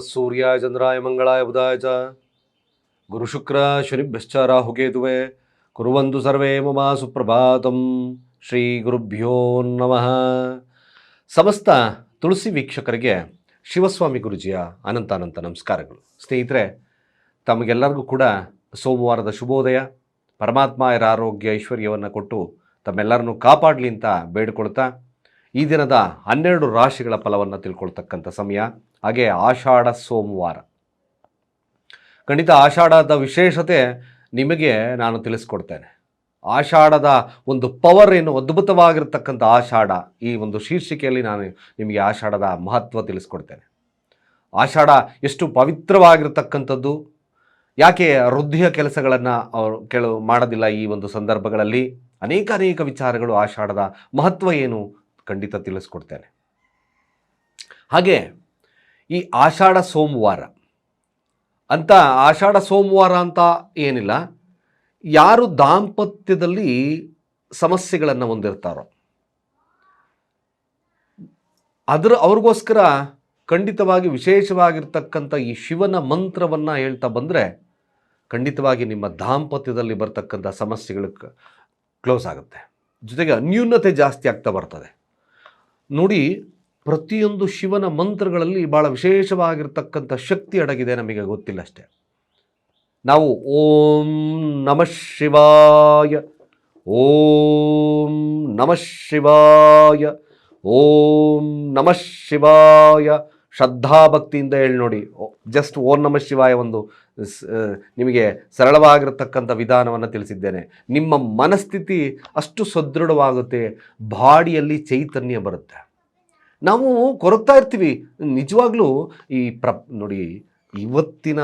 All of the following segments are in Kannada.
ನಮಃ ಸೂರ್ಯಾಯ ಚಂದ್ರಾಯ ಮಂಗಳಾಯ ಬುಧಾಯ ಚ. ಗುರುಶುಕ್ರ ಶನಿಭ್ಯಶ್ಚ ರಾಹುಕೇತುವೆ ಕುರುವಂತು ಸರ್ವೇ ಮಮ ಸುಪ್ರಭಾತಂ ಶ್ರೀ ಗುರುಭ್ಯೋ ನಮಃ. ಸಮಸ್ತ ತುಳಸಿ ವೀಕ್ಷಕರಿಗೆ ಶಿವಸ್ವಾಮಿ ಗುರುಜಿಯ ಅನಂತಾನಂತ ನಮಸ್ಕಾರಗಳು. ಸ್ನೇಹಿತರೆ, ತಮಗೆಲ್ಲರಿಗೂ ಕೂಡ ಸೋಮವಾರದ ಶುಭೋದಯ. ಪರಮಾತ್ಮ ಇರ ಆರೋಗ್ಯ ಐಶ್ವರ್ಯವನ್ನು ಕೊಟ್ಟು ತಮ್ಮೆಲ್ಲರನ್ನು ಕಾಪಾಡಲಿ ಅಂತ ಬೇಡಿಕೊಳ್ತಾ ಈ ದಿನದ ಹನ್ನೆರಡು ರಾಶಿಗಳ ಫಲವನ್ನು ತಿಳ್ಕೊಳ್ತಕ್ಕಂಥ ಸಮಯ. ಹಾಗೆ ಆಷಾಢ ಸೋಮವಾರ. ಖಂಡಿತ ಆಷಾಢದ ವಿಶೇಷತೆ ನಿಮಗೆ ನಾನು ತಿಳಿಸ್ಕೊಡ್ತೇನೆ. ಆಷಾಢದ ಒಂದು ಪವರ್ ಏನು ಅದ್ಭುತವಾಗಿರ್ತಕ್ಕಂಥ ಆಷಾಢ ಈ ಒಂದು ಶೀರ್ಷಿಕೆಯಲ್ಲಿ ನಾನು ನಿಮಗೆ ಆಷಾಢದ ಮಹತ್ವ ತಿಳಿಸ್ಕೊಡ್ತೇನೆ. ಆಷಾಢ ಎಷ್ಟು ಪವಿತ್ರವಾಗಿರ್ತಕ್ಕಂಥದ್ದು. ಯಾಕೆ ವೃದ್ಧಿಯ ಕೆಲಸಗಳನ್ನು ಅವರು ಕೆಲವು ಮಾಡೋದಿಲ್ಲ ಈ ಒಂದು ಸಂದರ್ಭಗಳಲ್ಲಿ. ಅನೇಕ ಅನೇಕ ವಿಚಾರಗಳು ಆಷಾಢದ ಮಹತ್ವ ಏನು ಖಂಡಿತ ತಿಳಿಸ್ಕೊಡ್ತೇನೆ. ಹಾಗೆ ಈ ಆಷಾಢ ಸೋಮವಾರ. ಅಂತ ಆಷಾಢ ಸೋಮವಾರ ಅಂತ ಏನಿಲ್ಲ. ಯಾರು ದಾಂಪತ್ಯದಲ್ಲಿ ಸಮಸ್ಯೆಗಳನ್ನು ಹೊಂದಿರ್ತಾರೋ. ಅದರ ಅವ್ರಿಗೋಸ್ಕರ ಖಂಡಿತವಾಗಿ ವಿಶೇಷವಾಗಿರ್ತಕ್ಕಂಥ ಈ ಶಿವನ ಮಂತ್ರವನ್ನು ಹೇಳ್ತಾ ಬಂದರೆ ಖಂಡಿತವಾಗಿ ನಿಮ್ಮ ದಾಂಪತ್ಯದಲ್ಲಿ ಬರ್ತಕ್ಕಂಥ ಸಮಸ್ಯೆಗಳು ಕ್ಲೋಸ್ ಆಗುತ್ತೆ. ಜೊತೆಗೆ ಅನ್ಯೂನ್ಯತೆ ಜಾಸ್ತಿ ಆಗ್ತಾ ಬರ್ತದೆ. ನೋಡಿ ಪ್ರತಿಯೊಂದು ಶಿವನ ಮಂತ್ರಗಳಲ್ಲಿ ಭಾಳ ವಿಶೇಷವಾಗಿರ್ತಕ್ಕಂಥ ಶಕ್ತಿ ಅಡಗಿದೆ ನಮಗೆ ಗೊತ್ತಿಲ್ಲ ಅಷ್ಟೇ ನಾವು ಓಂ ನಮಃ ಶಿವಾಯ, ಓಂ ನಮಃ ಶಿವಾಯ, ಓಂ ನಮಃ ಶಿವಾಯ. ಶ್ರದ್ಧಾಭಕ್ತಿಯಿಂದ ಹೇಳಿ ನೋಡಿ ಜಸ್ಟ್ ಓಂ ನಮಃ ಶಿವಾಯ ಒಂದು ನಿಮಗೆ ಸರಳವಾಗಿರತಕ್ಕಂಥ ವಿಧಾನವನ್ನು ತಿಳಿಸಿದ್ದೇನೆ. ನಿಮ್ಮ ಮನಸ್ಥಿತಿ ಅಷ್ಟು ಸದೃಢವಾಗುತ್ತೆ, ಬಾಡಿಯಲ್ಲಿ ಚೈತನ್ಯ ಬರುತ್ತೆ. ನಾವು ಕೊರಗ್ತಾ ಇರ್ತೀವಿ. ನಿಜವಾಗ್ಲೂ ಈ ಪ್ರ ನೋಡಿ, ಇವತ್ತಿನ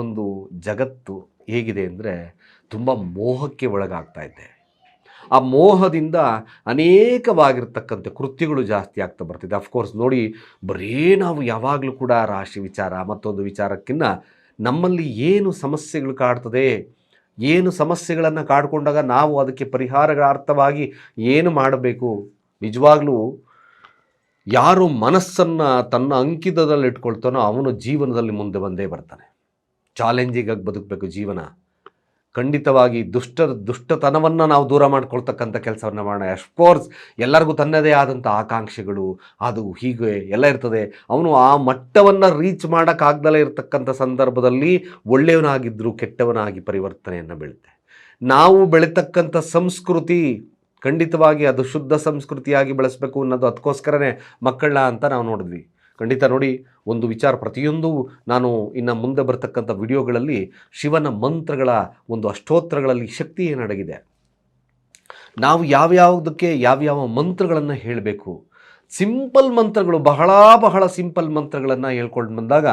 ಒಂದು ಜಗತ್ತು ಹೇಗಿದೆ ಅಂದರೆ ತುಂಬ ಮೋಹಕ್ಕೆ ಒಳಗಾಗ್ತಾ ಇದೆ. ಆ ಮೋಹದಿಂದ ಅನೇಕವಾಗಿರ್ತಕ್ಕಂಥ ಕೃತ್ಯಗಳು ಜಾಸ್ತಿ ಆಗ್ತಾ ಬರ್ತಿದೆ. ಅಫ್ಕೋರ್ಸ್ ನೋಡಿ, ಬರೀ ನಾವು ಯಾವಾಗಲೂ ಕೂಡ ರಾಶಿ ವಿಚಾರ, ಮತ್ತೊಂದು ವಿಚಾರಕ್ಕಿಂತ ನಮ್ಮಲ್ಲಿ ಏನು ಸಮಸ್ಯೆಗಳು ಕಾಡ್ತದೆ, ಏನು ಸಮಸ್ಯೆಗಳನ್ನು ಕಾಡ್ಕೊಂಡಾಗ ನಾವು ಅದಕ್ಕೆ ಪರಿಹಾರಗಳ ಅರ್ಥವಾಗಿ ಏನು ಮಾಡಬೇಕು? ನಿಜವಾಗ್ಲೂ ಯಾರು ಮನಸ್ಸನ್ನು ತನ್ನ ಅಂಕಿತದಲ್ಲಿ ಇಟ್ಕೊಳ್ತಾನೋ ಅವನು ಜೀವನದಲ್ಲಿ ಮುಂದೆ ಬಂದೇ ಬರ್ತಾನೆ. ಚಾಲೆಂಜಿಗಾಗಿ ಬದುಕಬೇಕು ಜೀವನ. ಖಂಡಿತವಾಗಿ ದುಷ್ಟ, ದುಷ್ಟತನವನ್ನು ನಾವು ದೂರ ಮಾಡ್ಕೊಳ್ತಕ್ಕಂಥ ಕೆಲಸವನ್ನು ಮಾಡೋಣ. ಅಫ್ಕೋರ್ಸ್ ಎಲ್ಲರಿಗೂ ತನ್ನದೇ ಆದಂಥ ಆಕಾಂಕ್ಷೆಗಳು, ಅದು ಹೀಗೆ ಎಲ್ಲ ಇರ್ತದೆ. ಅವನು ಆ ಮಟ್ಟವನ್ನು ರೀಚ್ ಮಾಡೋಕ್ಕಾಗ್ದಲೇ ಇರತಕ್ಕಂಥ ಸಂದರ್ಭದಲ್ಲಿ ಒಳ್ಳೆಯವನಾಗಿದ್ದರೂ ಕೆಟ್ಟವನಾಗಿ ಪರಿವರ್ತನೆಯನ್ನು ಬೀಳುತ್ತೆ. ನಾವು ಬೆಳೀತಕ್ಕಂಥ ಸಂಸ್ಕೃತಿ ಖಂಡಿತವಾಗಿ ಅದು ಶುದ್ಧ ಸಂಸ್ಕೃತಿಯಾಗಿ ಬೆಳೆಸಬೇಕು ಅನ್ನೋದು ಅದಕ್ಕೋಸ್ಕರನೇ ಮಕ್ಕಳ ಅಂತ ನಾವು ನೋಡಿದ್ವಿ. ಖಂಡಿತ ನೋಡಿ, ಒಂದು ವಿಚಾರ ಪ್ರತಿಯೊಂದು ನಾನು ಇನ್ನು ಮುಂದೆ ಬರ್ತಕ್ಕಂಥ ವಿಡಿಯೋಗಳಲ್ಲಿ ಶಿವನ ಮಂತ್ರಗಳ ಒಂದು ಅಷ್ಟೋತ್ತರಗಳಲ್ಲಿ ಶಕ್ತಿ ಏನಡಗಿದೆ. ನಾವು ಯಾವ್ಯಾವುದಕ್ಕೆ ಯಾವ್ಯಾವ ಮಂತ್ರಗಳನ್ನು ಹೇಳಬೇಕು, ಸಿಂಪಲ್ ಮಂತ್ರಗಳು, ಬಹಳ ಬಹಳ ಸಿಂಪಲ್ ಮಂತ್ರಗಳನ್ನು ಹೇಳ್ಕೊಂಡು ಬಂದಾಗ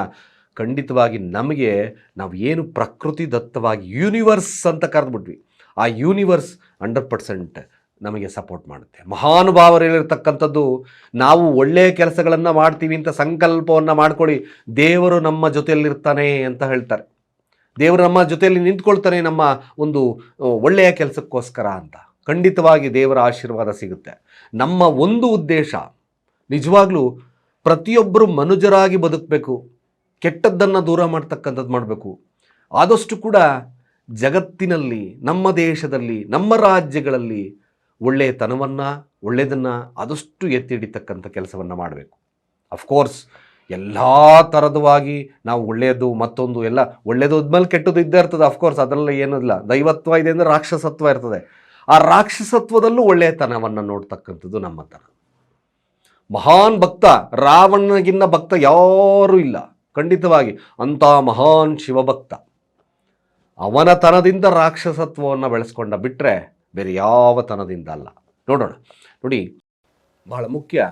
ಖಂಡಿತವಾಗಿ ನಮಗೆ ನಾವು ಏನು ಪ್ರಕೃತಿ ದತ್ತವಾಗಿ ಯೂನಿವರ್ಸ್ ಅಂತ ಕರೆದ್ಬಿಟ್ವಿ. ಆ ಯೂನಿವರ್ಸ್ ಹಂಡ್ರೆಡ್ ಪರ್ಸೆಂಟ್ ನಮಗೆ ಸಪೋರ್ಟ್ ಮಾಡುತ್ತೆ. ಮಹಾನುಭಾವರಲ್ಲಿರ್ತಕ್ಕಂಥದ್ದು ನಾವು ಒಳ್ಳೆಯ ಕೆಲಸಗಳನ್ನು ಮಾಡ್ತೀವಿ ಅಂತ ಸಂಕಲ್ಪವನ್ನು ಮಾಡ್ಕೊಳ್ಳಿ. ದೇವರು ನಮ್ಮ ಜೊತೆಯಲ್ಲಿರ್ತಾನೆ ಅಂತ ಹೇಳ್ತಾರೆ. ದೇವರು ನಮ್ಮ ಜೊತೆಯಲ್ಲಿ ನಿಂತ್ಕೊಳ್ತಾನೆ ನಮ್ಮ ಒಂದು ಒಳ್ಳೆಯ ಕೆಲಸಕ್ಕೋಸ್ಕರ ಅಂತ. ಖಂಡಿತವಾಗಿ ದೇವರ ಆಶೀರ್ವಾದ ಸಿಗುತ್ತೆ. ನಮ್ಮ ಒಂದು ಉದ್ದೇಶ, ನಿಜವಾಗ್ಲೂ ಪ್ರತಿಯೊಬ್ಬರು ಮನುಜರಾಗಿ ಬದುಕಬೇಕು, ಕೆಟ್ಟದ್ದನ್ನು ದೂರ ಮಾಡ್ತಕ್ಕಂಥದ್ದು ಮಾಡಬೇಕು. ಆದಷ್ಟು ಕೂಡ ಜಗತ್ತಿನಲ್ಲಿ, ನಮ್ಮ ದೇಶದಲ್ಲಿ, ನಮ್ಮ ರಾಜ್ಯಗಳಲ್ಲಿ ಒಳ್ಳೆಯತನವನ್ನು ಒಳ್ಳೆಯದನ್ನು ಆದಷ್ಟು ಎತ್ತಿ ಹಿಡಿತಕ್ಕಂಥ ಕೆಲಸವನ್ನು ಮಾಡಬೇಕು. ಅಫ್ಕೋರ್ಸ್ ಎಲ್ಲ ಥರದವಾಗಿ ನಾವು ಒಳ್ಳೆಯದು, ಮತ್ತೊಂದು ಎಲ್ಲ ಒಳ್ಳೆಯದು ಮೇಲೆ ಕೆಟ್ಟದ್ದು ಇದ್ದೇ ಇರ್ತದೆ. ಅಫ್ಕೋರ್ಸ್ ಅದರಲ್ಲಿ ಏನಿಲ್ಲ ದೈವತ್ವ ಇದೆ ಅಂದರೆ ರಾಕ್ಷಸತ್ವ ಇರ್ತದೆ. ಆ ರಾಕ್ಷಸತ್ವದಲ್ಲೂ ಒಳ್ಳೆಯತನವನ್ನು ನೋಡ್ತಕ್ಕಂಥದ್ದು ನಮ್ಮ ಥರ ಮಹಾನ್ ಭಕ್ತ, ರಾವಣಗಿನ್ನ ಭಕ್ತ ಯಾರೂ ಇಲ್ಲ. ಖಂಡಿತವಾಗಿ ಅಂಥ ಮಹಾನ್ ಶಿವಭಕ್ತ. ಅವನ ತನದಿಂದ ರಾಕ್ಷಸತ್ವವನ್ನು ಬೆಳೆಸ್ಕೊಂಡ ಬಿಟ್ಟರೆ ಬೇರೆ ಯಾವ ತನದಿಂದ ಅಲ್ಲ. ನೋಡೋಣ. ನೋಡಿ, ಬಹಳ ಮುಖ್ಯ.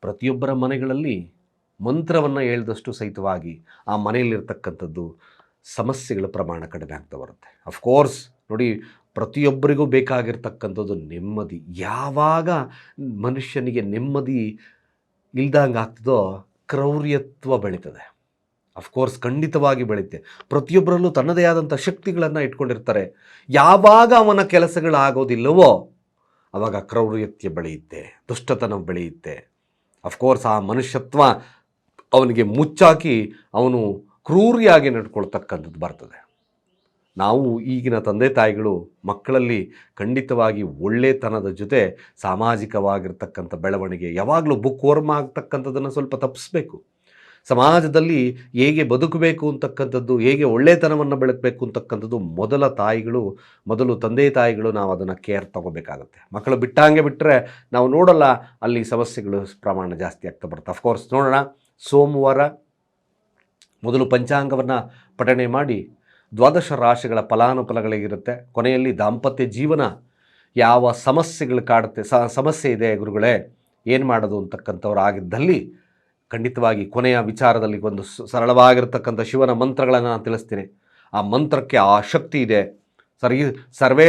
ಪ್ರತಿಯೊಬ್ಬರ ಮನೆಗಳಲ್ಲಿ ಮಂತ್ರವನ್ನು ಹೇಳಿದಷ್ಟು ಸಹಿತವಾಗಿ ಆ ಮನೆಯಲ್ಲಿರ್ತಕ್ಕಂಥದ್ದು ಸಮಸ್ಯೆಗಳ ಪ್ರಮಾಣ ಕಡಿಮೆ ಆಗ್ತಾ ಬರುತ್ತೆ. ಅಫ್ಕೋರ್ಸ್ ನೋಡಿ, ಪ್ರತಿಯೊಬ್ಬರಿಗೂ ಬೇಕಾಗಿರ್ತಕ್ಕಂಥದ್ದು ನೆಮ್ಮದಿ. ಯಾವಾಗ ಮನುಷ್ಯನಿಗೆ ನೆಮ್ಮದಿ ಇಲ್ದಂಗೆ ಆಗ್ತದೋ ಕ್ರೌರ್ಯತ್ವ ಬೆಳೀತದೆ. ಅಫ್ಕೋರ್ಸ್ ಖಂಡಿತವಾಗಿ ಬೆಳೆಯುತ್ತೆ. ಪ್ರತಿಯೊಬ್ಬರಲ್ಲೂ ತನ್ನದೇ ಆದಂಥ ಶಕ್ತಿಗಳನ್ನು ಇಟ್ಕೊಂಡಿರ್ತಾರೆ. ಯಾವಾಗ ಅವನ ಕೆಲಸಗಳಾಗೋದಿಲ್ಲವೋ, ಅವಾಗ ಕ್ರೌರ್ಯತ್ಯ ಬೆಳೆಯುತ್ತೆ, ದುಷ್ಟತನ ಬೆಳೆಯುತ್ತೆ. ಅಫ್ಕೋರ್ಸ್ ಆ ಮನುಷ್ಯತ್ವ ಅವನಿಗೆ ಮುಚ್ಚಾಕಿ ಅವನು ಕ್ರೂರಿಯಾಗಿ ನಡ್ಕೊಳ್ತಕ್ಕಂಥದ್ದು ಬರ್ತದೆ. ನಾವು ಈಗಿನ ತಂದೆ ತಾಯಿಗಳು, ಮಕ್ಕಳಲ್ಲಿ ಖಂಡಿತವಾಗಿ ಒಳ್ಳೆತನದ ಜೊತೆ ಸಾಮಾಜಿಕವಾಗಿರ್ತಕ್ಕಂಥ ಬೆಳವಣಿಗೆ ಯಾವಾಗಲೂ ಬುಕ್ ವರ್ಮ್ ಆಗ್ತಕ್ಕಂಥದ್ದನ್ನು ಸ್ವಲ್ಪ ತಪ್ಪಿಸ್ಬೇಕು. ಸಮಾಜದಲ್ಲಿ ಹೇಗೆ ಬದುಕಬೇಕು ಅಂತಕ್ಕಂಥದ್ದು, ಹೇಗೆ ಒಳ್ಳೆತನವನ್ನು ಬೆಳಕಬೇಕು ಅಂತಕ್ಕಂಥದ್ದು ಮೊದಲ ತಾಯಿಗಳು, ಮೊದಲು ತಂದೆ ತಾಯಿಗಳು ನಾವು ಅದನ್ನು ಕೇರ್ ತಗೋಬೇಕಾಗುತ್ತೆ. ಮಕ್ಕಳು ಬಿಟ್ಟಂಗೆ ಬಿಟ್ಟರೆ ನಾವು ನೋಡಲ್ಲ ಅಲ್ಲಿ ಸಮಸ್ಯೆಗಳು ಪ್ರಮಾಣ ಜಾಸ್ತಿ ಆಗ್ತಾ ಬರುತ್ತೆ. ಅಫ್ಕೋರ್ಸ್ ನೋಡೋಣ, ಸೋಮವಾರ ಮೊದಲು ಪಂಚಾಂಗವನ್ನು ಪಠಣೆ ಮಾಡಿ ದ್ವಾದಶ ರಾಶಿಗಳ ಫಲಾನುಫಲಗಳಿಗಿರುತ್ತೆ ಕೊನೆಯಲ್ಲಿ ದಾಂಪತ್ಯ ಜೀವನ ಯಾವ ಸಮಸ್ಯೆಗಳು ಕಾಡುತ್ತೆ ಸಮಸ್ಯೆ ಇದೆ ಗುರುಗಳೇ, ಏನು ಮಾಡೋದು ಅಂತಕ್ಕಂಥವ್ರು ಆಗಿದ್ದಲ್ಲಿ ಖಂಡಿತವಾಗಿ ಕೊನೆಯ ವಿಚಾರದಲ್ಲಿ ಒಂದು ಸರಳವಾಗಿರತಕ್ಕಂಥ ಶಿವನ ಮಂತ್ರಗಳನ್ನು ನಾನು ತಿಳಿಸ್ತೀನಿ. ಆ ಮಂತ್ರಕ್ಕೆ ಆ ಶಕ್ತಿ ಇದೆ. ಸರಿ ಸರ್ವೇ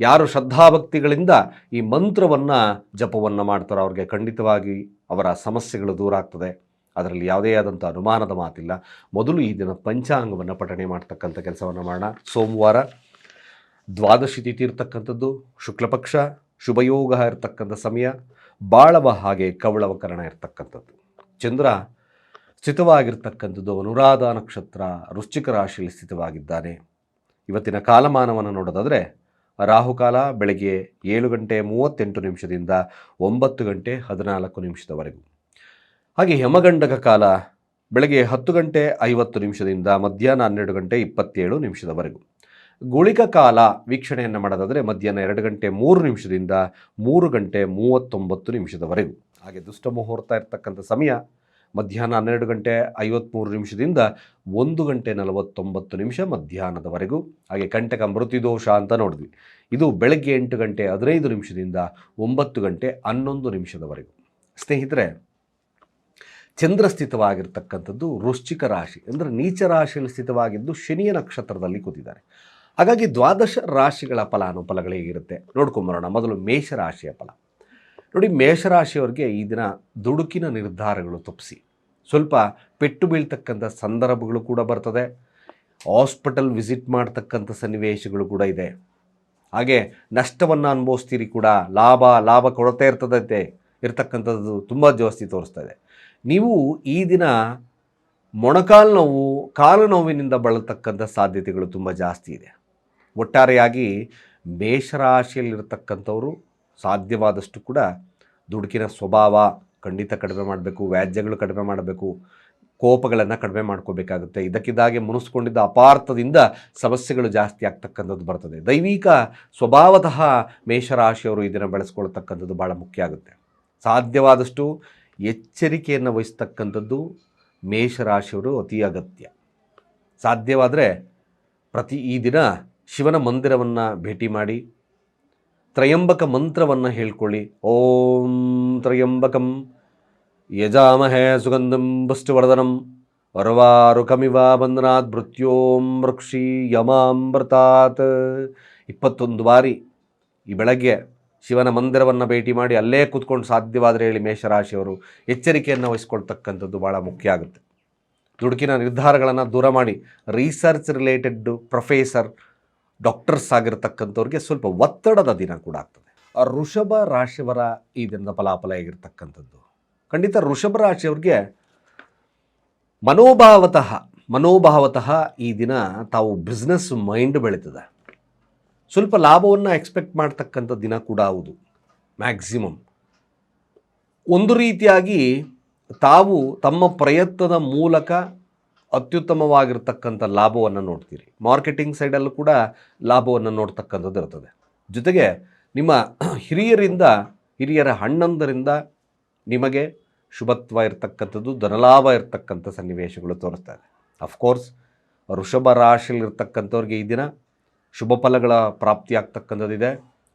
ಯಾರು ಶ್ರದ್ಧಾಭಕ್ತಿಗಳಿಂದ ಈ ಮಂತ್ರವನ್ನು ಜಪವನ್ನು ಮಾಡ್ತಾರೋ ಅವ್ರಿಗೆ ಖಂಡಿತವಾಗಿ ಅವರ ಸಮಸ್ಯೆಗಳು ದೂರ ಆಗ್ತದೆ. ಅದರಲ್ಲಿ ಯಾವುದೇ ಆದಂಥ ಅನುಮಾನದ ಮಾತಿಲ್ಲ. ಮೊದಲು ಈ ದಿನ ಪಂಚಾಂಗವನ್ನು ಪಠಣೆ ಮಾಡ್ತಕ್ಕಂಥ ಕೆಲಸವನ್ನು ಮಾಡೋಣ. ಸೋಮವಾರ ದ್ವಾದಶಿ ತಿಥಿ ಇರ್ತಕ್ಕಂಥದ್ದು, ಶುಕ್ಲಪಕ್ಷ, ಶುಭಯೋಗ ಇರತಕ್ಕಂಥ ಸಮಯ, ಬಾಳವ ಹಾಗೆ ಕವಳವಕರಣ ಇರ್ತಕ್ಕಂಥದ್ದು. ಚಂದ್ರ ಸ್ಥಿತವಾಗಿರ್ತಕ್ಕಂಥದ್ದು. ಅನುರಾಧ ನಕ್ಷತ್ರ, ವೃಶ್ಚಿಕ ರಾಶಿಯಲ್ಲಿ ಸ್ಥಿತವಾಗಿದ್ದಾನೆ. ಇವತ್ತಿನ ಕಾಲಮಾನವನ್ನು ನೋಡೋದಾದರೆ, ರಾಹುಕಾಲ ಬೆಳಗ್ಗೆ ಏಳು ಗಂಟೆ ಮೂವತ್ತೆಂಟು ನಿಮಿಷದಿಂದ ಒಂಬತ್ತು ಗಂಟೆ ಹದಿನಾಲ್ಕು ನಿಮಿಷದವರೆಗೂ. ಹಾಗೆ ಯಮಗಂಡಕ ಕಾಲ ಬೆಳಗ್ಗೆ ಹತ್ತು ಗಂಟೆ ಐವತ್ತು ನಿಮಿಷದಿಂದ ಮಧ್ಯಾಹ್ನ ಹನ್ನೆರಡು ಗಂಟೆ ಇಪ್ಪತ್ತೇಳು ನಿಮಿಷದವರೆಗೂ. ಗುಳಿಕ ಕಾಲ ವೀಕ್ಷಣೆಯನ್ನು ಮಾಡೋದಾದರೆ, ಮಧ್ಯಾಹ್ನ ಎರಡು ಗಂಟೆ ಮೂರು ನಿಮಿಷದಿಂದ ಮೂರು ಗಂಟೆ ಮೂವತ್ತೊಂಬತ್ತು ನಿಮಿಷದವರೆಗೂ. ಹಾಗೆ ದುಷ್ಟ ಮುಹೂರ್ತ ಇರ್ತಕ್ಕಂಥ ಸಮಯ ಮಧ್ಯಾಹ್ನ ಹನ್ನೆರಡು ಗಂಟೆ ಐವತ್ತ್ಮೂರು ನಿಮಿಷದಿಂದ ಒಂದು ಗಂಟೆ ನಲವತ್ತೊಂಬತ್ತು ನಿಮಿಷ ಮಧ್ಯಾಹ್ನದವರೆಗೂ. ಹಾಗೆ ಕಂಟಕ ಮೃತ್ಯುದೋಷ ಅಂತ ನೋಡಿದ್ವಿ. ಇದು ಬೆಳಗ್ಗೆ ಎಂಟು ಗಂಟೆ ಹದಿನೈದು ನಿಮಿಷದಿಂದ ಒಂಬತ್ತು ಗಂಟೆ ಹನ್ನೊಂದು ನಿಮಿಷದವರೆಗೂ. ಸ್ನೇಹಿತರೆ ಚಂದ್ರ ಸ್ಥಿತವಾಗಿರ್ತಕ್ಕಂಥದ್ದು ವೃಶ್ಚಿಕ ರಾಶಿ, ಅಂದರೆ ನೀಚ ರಾಶಿಯಲ್ಲಿ ಸ್ಥಿತವಾಗಿದ್ದು ಶನಿಯ ನಕ್ಷತ್ರದಲ್ಲಿ ಕೂತಿದ್ದಾರೆ. ಹಾಗಾಗಿ ದ್ವಾದಶ ರಾಶಿಗಳ ಫಲಾನುಫಲಗಳು ಹೇಗಿರುತ್ತೆ ನೋಡ್ಕೊಂಬರೋಣ, ಮೊದಲು ಮೇಷರಾಶಿಯ ಫಲ. ನೋಡಿ, ಮೇಷರಾಶಿಯವ್ರಿಗೆ ಈ ದಿನ ದುಡುಕಿನ ನಿರ್ಧಾರಗಳು ತಪ್ಪಿಸಿ. ಸ್ವಲ್ಪ ಪೆಟ್ಟು ಬೀಳ್ತಕ್ಕಂಥ ಸಂದರ್ಭಗಳು ಕೂಡ ಬರ್ತದೆ. ಹಾಸ್ಪಿಟಲ್ ವಿಸಿಟ್ ಮಾಡ್ತಕ್ಕಂಥ ಸನ್ನಿವೇಶಗಳು ಕೂಡ ಇದೆ. ಹಾಗೆ ನಷ್ಟವನ್ನು ಅನುಭವಿಸ್ತೀರಿ ಕೂಡ. ಲಾಭ ಲಾಭ ಕೊರತೆ ಇರ್ತದೈತೆ. ಇರ್ತಕ್ಕಂಥದ್ದು ತುಂಬ ಜಾಸ್ತಿ ತೋರಿಸ್ತಾ ಇದೆ. ನೀವು ಈ ದಿನ ಮೊಣಕಾಲು ನೋವು, ಕಾಲು ನೋವಿನಿಂದ ಬಳಲ್ತಕ್ಕಂಥ ಸಾಧ್ಯತೆಗಳು ತುಂಬ ಜಾಸ್ತಿ ಇದೆ. ಒಟ್ಟಾರೆಯಾಗಿ ಮೇಷರಾಶಿಯಲ್ಲಿರ್ತಕ್ಕಂಥವರು ಸಾಧ್ಯವಾದಷ್ಟು ಕೂಡ ದುಡುಕಿನ ಸ್ವಭಾವ ಖಂಡಿತ ಕಡಿಮೆ ಮಾಡಬೇಕು, ವ್ಯಾಜ್ಯಗಳು ಕಡಿಮೆ ಮಾಡಬೇಕು, ಕೋಪಗಳನ್ನು ಕಡಿಮೆ ಮಾಡ್ಕೋಬೇಕಾಗುತ್ತೆ. ಇದಕ್ಕಿದ್ದಾಗೆ ಮುನಿಸ್ಕೊಂಡಿದ್ದ ಅಪಾರ್ಥದಿಂದ ಸಮಸ್ಯೆಗಳು ಜಾಸ್ತಿ ಆಗ್ತಕ್ಕಂಥದ್ದು ಬರ್ತದೆ. ದೈವಿಕ ಸ್ವಭಾವತಃ ಮೇಷರಾಶಿಯವರು ಇದನ್ನು ಬೆಳೆಸ್ಕೊಳ್ತಕ್ಕಂಥದ್ದು ಭಾಳ ಮುಖ್ಯ ಆಗುತ್ತೆ. ಸಾಧ್ಯವಾದಷ್ಟು ಎಚ್ಚರಿಕೆಯನ್ನು ವಹಿಸ್ತಕ್ಕಂಥದ್ದು ಮೇಷರಾಶಿಯವರು ಅತಿ ಅಗತ್ಯ. ಸಾಧ್ಯವಾದರೆ ಪ್ರತಿ ಈ ದಿನ ಶಿವನ ಮಂದಿರವನ್ನು ಭೇಟಿ ಮಾಡಿ ತ್ರಯಂಬಕ ಮಂತ್ರವನ್ನು ಹೇಳ್ಕೊಳ್ಳಿ. ಓಂ ತ್ರಯಂಬಕಂ ಯಜಾಮಹೇ ಸುಗಂಧಂ ಪುಷ್ಟಿವರ್ಧನಂ ಅರ್ವಾರುಕಮಿವ ಬಂಧನಾತ್ ಮೃತ್ಯೋಂ ವೃಕ್ಷಿ ಯಮಾಮೃತಾತ್. ಇಪ್ಪತ್ತೊಂದು ಬಾರಿ ಈ ಬೆಳಗ್ಗೆ ಶಿವನ ಮಂದಿರವನ್ನು ಭೇಟಿ ಮಾಡಿ ಅಲ್ಲೇ ಕೂತ್ಕೊಂಡು ಸಾಧ್ಯವಾದರೆ ಹೇಳಿ ಮೇಷರಾಶಿಯವರು ಎಚ್ಚರಿಕೆಯನ್ನು ವಹಿಸ್ಕೊಳ್ತಕ್ಕಂಥದ್ದು ಭಾಳ ಮುಖ್ಯ ಆಗುತ್ತೆ. ದುಡುಕಿನ ನಿರ್ಧಾರಗಳನ್ನು ದೂರ ಮಾಡಿ ರಿಸರ್ಚ್ ರಿಲೇಟೆಡ್ ಪ್ರೊಫೆಸರ್ ಡಾಕ್ಟರ್ಸ್ ಆಗಿರ್ತಕ್ಕಂಥವ್ರಿಗೆ ಸ್ವಲ್ಪ ಒತ್ತಡದ ದಿನ ಕೂಡ ಆಗ್ತದೆ. ಋಷಭ ರಾಶಿಯವರ ಈ ದಿನದ ಫಲಾಫಲ ಆಗಿರ್ತಕ್ಕಂಥದ್ದು ಖಂಡಿತ ಋಷಭ ರಾಶಿಯವ್ರಿಗೆ ಮನೋಭಾವತಃ ಮನೋಭಾವತಃ ಈ ದಿನ ತಾವು ಬಿಸ್ನೆಸ್ ಮೈಂಡ್ ಬೆಳೀತದೆ. ಸ್ವಲ್ಪ ಲಾಭವನ್ನು ಎಕ್ಸ್ಪೆಕ್ಟ್ ಮಾಡ್ತಕ್ಕಂಥ ದಿನ ಕೂಡ ಹೌದು. ಮ್ಯಾಕ್ಸಿಮಮ್ ಒಂದು ರೀತಿಯಾಗಿ ತಾವು ತಮ್ಮ ಪ್ರಯತ್ನದ ಮೂಲಕ ಅತ್ಯುತ್ತಮವಾಗಿರ್ತಕ್ಕಂಥ ಲಾಭವನ್ನು ನೋಡ್ತೀರಿ. ಮಾರ್ಕೆಟಿಂಗ್ ಸೈಡಲ್ಲೂ ಕೂಡ ಲಾಭವನ್ನು ನೋಡ್ತಕ್ಕಂಥದ್ದು ಇರ್ತದೆ. ಜೊತೆಗೆ ನಿಮ್ಮ ಹಿರಿಯರಿಂದ, ಹಿರಿಯರ ಹಣ್ಣೊಂದರಿಂದ ನಿಮಗೆ ಶುಭತ್ವ ಇರತಕ್ಕಂಥದ್ದು, ಧನಲಾಭ ಇರತಕ್ಕಂಥ ಸನ್ನಿವೇಶಗಳು ತೋರಿಸ್ತಾ ಇದೆ. ಅಫ್ಕೋರ್ಸ್ ವೃಷಭ ರಾಶಿಯಲ್ಲಿರ್ತಕ್ಕಂಥವ್ರಿಗೆ ಈ ದಿನ ಶುಭ ಫಲಗಳ ಪ್ರಾಪ್ತಿಯಾಗ್ತಕ್ಕಂಥದ್ದಿದೆ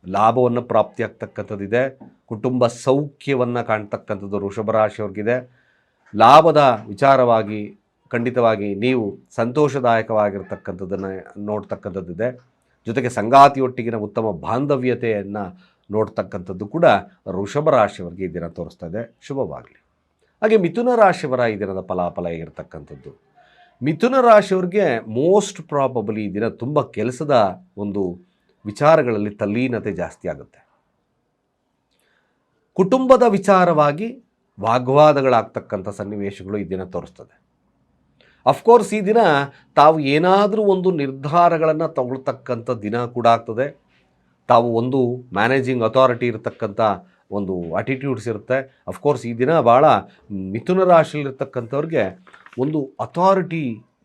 ಲಾಭವನ್ನು ಪ್ರಾಪ್ತಿಯಾಗ್ತಕ್ಕಂಥದ್ದಿದೆ. ಕುಟುಂಬ ಸೌಖ್ಯವನ್ನು ಕಾಣ್ತಕ್ಕಂಥದ್ದು ವೃಷಭ ರಾಶಿಯವ್ರಿಗಿದೆ. ಲಾಭದ ವಿಚಾರವಾಗಿ ಖಂಡಿತವಾಗಿ ನೀವು ಸಂತೋಷದಾಯಕವಾಗಿರ್ತಕ್ಕಂಥದ್ದನ್ನು ನೋಡ್ತಕ್ಕಂಥದ್ದಿದೆ. ಜೊತೆಗೆ ಸಂಗಾತಿಯೊಟ್ಟಿಗಿನ ಉತ್ತಮ ಬಾಂಧವ್ಯತೆಯನ್ನು ನೋಡ್ತಕ್ಕಂಥದ್ದು ಕೂಡ ಋಷಭ ರಾಶಿಯವರಿಗೆ ಈ ದಿನ ತೋರಿಸ್ತಾ ಇದೆ. ಶುಭವಾಗಲಿ. ಹಾಗೆ ಮಿಥುನ ರಾಶಿಯವರ ಈ ದಿನದ ಫಲಾಫಲ ಹೇಗಿರ್ತಕ್ಕಂಥದ್ದು? ಮಿಥುನ ರಾಶಿಯವ್ರಿಗೆ ಮೋಸ್ಟ್ ಪ್ರಾಬಬಲಿ ಈ ದಿನ ತುಂಬ ಕೆಲಸದ ಒಂದು ವಿಚಾರಗಳಲ್ಲಿ ತಲ್ಲೀನತೆ ಜಾಸ್ತಿ ಆಗುತ್ತೆ. ಕುಟುಂಬದ ವಿಚಾರವಾಗಿ ವಾಗ್ವಾದಗಳಾಗ್ತಕ್ಕಂಥ ಸನ್ನಿವೇಶಗಳು ಈ ದಿನ ತೋರಿಸ್ತದೆ. ಅಫ್ಕೋರ್ಸ್ ಈ ದಿನ ತಾವು ಏನಾದರೂ ಒಂದು ನಿರ್ಧಾರಗಳನ್ನು ತಗೊಳ್ತಕ್ಕಂಥ ದಿನ ಕೂಡ ಆಗ್ತದೆ. ತಾವು ಒಂದು ಮ್ಯಾನೇಜಿಂಗ್ ಅಥಾರಿಟಿ ಇರತಕ್ಕಂಥ ಒಂದು ಅಟಿಟ್ಯೂಡ್ಸ್ ಇರುತ್ತೆ. ಅಫ್ಕೋರ್ಸ್ ಈ ದಿನ ಭಾಳ ಮಿಥುನ ರಾಶಿಯಲ್ಲಿರ್ತಕ್ಕಂಥವ್ರಿಗೆ ಒಂದು ಅಥಾರಿಟಿ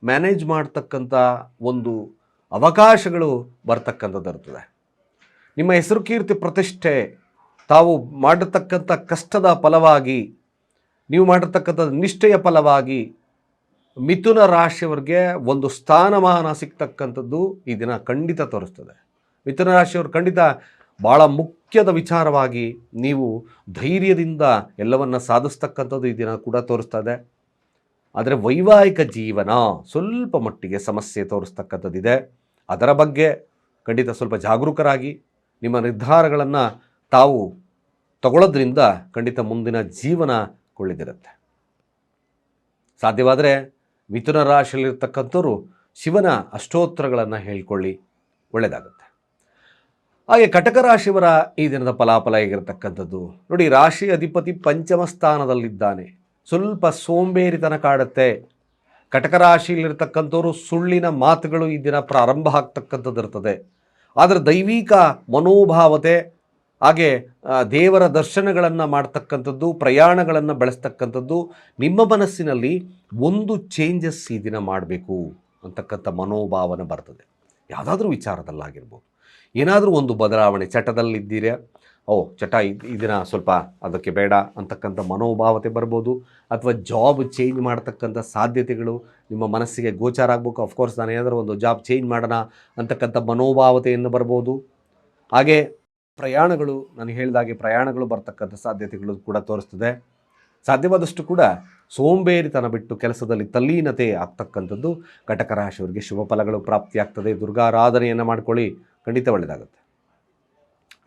ಮ್ಯಾನೇಜ್ ಮಾಡ್ತಕ್ಕಂಥ ಒಂದು ಅವಕಾಶಗಳು ಬರ್ತಕ್ಕಂಥದ್ದು ಇರ್ತದೆ. ನಿಮ್ಮ ಹೆಸರು ಕೀರ್ತಿ ಪ್ರತಿಷ್ಠೆ, ತಾವು ಮಾಡಿರ್ತಕ್ಕಂಥ ಕಷ್ಟದ ಫಲವಾಗಿ, ನೀವು ಮಾಡಿರ್ತಕ್ಕಂಥ ನಿಷ್ಠೆಯ ಫಲವಾಗಿ ಮಿಥುನ ರಾಶಿಯವ್ರಿಗೆ ಒಂದು ಸ್ಥಾನಮಾನ ಸಿಗ್ತಕ್ಕಂಥದ್ದು ಈ ದಿನ ಖಂಡಿತ ತೋರಿಸ್ತದೆ. ಮಿಥುನ ರಾಶಿಯವರು ಖಂಡಿತ ಭಾಳ ಮುಖ್ಯದ ವಿಚಾರವಾಗಿ ನೀವು ಧೈರ್ಯದಿಂದ ಎಲ್ಲವನ್ನ ಸಾಧಿಸ್ತಕ್ಕಂಥದ್ದು ಈ ದಿನ ಕೂಡ ತೋರಿಸ್ತದೆ. ಆದರೆ ವೈವಾಹಿಕ ಜೀವನ ಸ್ವಲ್ಪ ಮಟ್ಟಿಗೆ ಸಮಸ್ಯೆ ತೋರಿಸ್ತಕ್ಕಂಥದ್ದಿದೆ. ಅದರ ಬಗ್ಗೆ ಖಂಡಿತ ಸ್ವಲ್ಪ ಜಾಗರೂಕರಾಗಿ ನಿಮ್ಮ ನಿರ್ಧಾರಗಳನ್ನು ತಾವು ತಗೊಳ್ಳೋದ್ರಿಂದ ಖಂಡಿತ ಮುಂದಿನ ಜೀವನ ಕೊಳ್ಳಿದಿರುತ್ತೆ. ಸಾಧ್ಯವಾದರೆ ಮಿಥುನ ರಾಶಿಯಲ್ಲಿರ್ತಕ್ಕಂಥವ್ರು ಶಿವನ ಅಷ್ಟೋತ್ತರಗಳನ್ನು ಹೇಳ್ಕೊಳ್ಳಿ ಒಳ್ಳೆಯದಾಗುತ್ತೆ ಹಾಗೆ ಕಟಕ ರಾಶಿಯವರ ಈ ದಿನದ ಫಲಾಫಲ ಹೇಗಿರತಕ್ಕಂಥದ್ದು? ನೋಡಿ, ರಾಶಿ ಅಧಿಪತಿ ಪಂಚಮ ಸ್ಥಾನದಲ್ಲಿದ್ದಾನೆ. ಸ್ವಲ್ಪ ಸೋಂಬೇರಿತನ ಕಾಡುತ್ತೆ. ಕಟಕ ರಾಶಿಯಲ್ಲಿರ್ತಕ್ಕಂಥವ್ರು ಸುಳ್ಳಿನ ಮಾತುಗಳು ಈ ದಿನ ಪ್ರಾರಂಭ ಆಗ್ತಕ್ಕಂಥದ್ದು ಇರ್ತದೆ ಆದರೆ ದೈವಿಕ ಮನೋಭಾವತೆ ಹಾಗೆ ದೇವರ ದರ್ಶನಗಳನ್ನು ಮಾಡ್ತಕ್ಕಂಥದ್ದು, ಪ್ರಯಾಣಗಳನ್ನು ಬೆಳೆಸ್ತಕ್ಕಂಥದ್ದು, ನಿಮ್ಮ ಮನಸ್ಸಿನಲ್ಲಿ ಒಂದು ಚೇಂಜಸ್ ಈ ದಿನ ಮಾಡಬೇಕು ಅಂತಕ್ಕಂಥ ಮನೋಭಾವನೆ ಬರ್ತದೆ. ಯಾವುದಾದ್ರೂ ವಿಚಾರದಲ್ಲಾಗಿರ್ಬೋದು ಏನಾದರೂ ಒಂದು ಬದಲಾವಣೆ, ಚಟದಲ್ಲಿದ್ದೀರಾ? ಓ, ಚಟ ಇದ್- ಈ ದಿನ ಸ್ವಲ್ಪ ಅದಕ್ಕೆ ಬೇಡ ಅಂತಕ್ಕಂಥ ಮನೋಭಾವತೆ ಬರ್ಬೋದು. ಅಥವಾ ಜಾಬ್ ಚೇಂಜ್ ಮಾಡ್ತಕ್ಕಂಥ ಸಾಧ್ಯತೆಗಳು ನಿಮ್ಮ ಮನಸ್ಸಿಗೆ ಗೋಚಾರ ಆಗಬೇಕು. ಅಫ್ಕೋರ್ಸ್ ನಾನು ಏನಾದರೂ ಒಂದು ಜಾಬ್ ಚೇಂಜ್ ಮಾಡೋಣ ಅಂತಕ್ಕಂಥ ಮನೋಭಾವತೆಯನ್ನು ಬರ್ಬೋದು. ಹಾಗೆ ಪ್ರಯಾಣಗಳು, ನಾನು ಹೇಳಿದಾಗೆ ಪ್ರಯಾಣಗಳು ಬರ್ತಕ್ಕಂಥ ಸಾಧ್ಯತೆಗಳು ಕೂಡ ತೋರಿಸ್ತದೆ. ಸಾಧ್ಯವಾದಷ್ಟು ಕೂಡ ಸೋಂಬೇರಿತನ ಬಿಟ್ಟು ಕೆಲಸದಲ್ಲಿ ತಲ್ಲೀನತೆ ಆಗ್ತಕ್ಕಂಥದ್ದು ಘಟಕ ರಾಶಿಯವರಿಗೆ ಶುಭ ಫಲಗಳು ಪ್ರಾಪ್ತಿಯಾಗ್ತದೆ. ದುರ್ಗಾರಾಧನೆಯನ್ನು ಮಾಡ್ಕೊಳ್ಳಿ, ಖಂಡಿತ ಒಳ್ಳೆಯದಾಗುತ್ತೆ.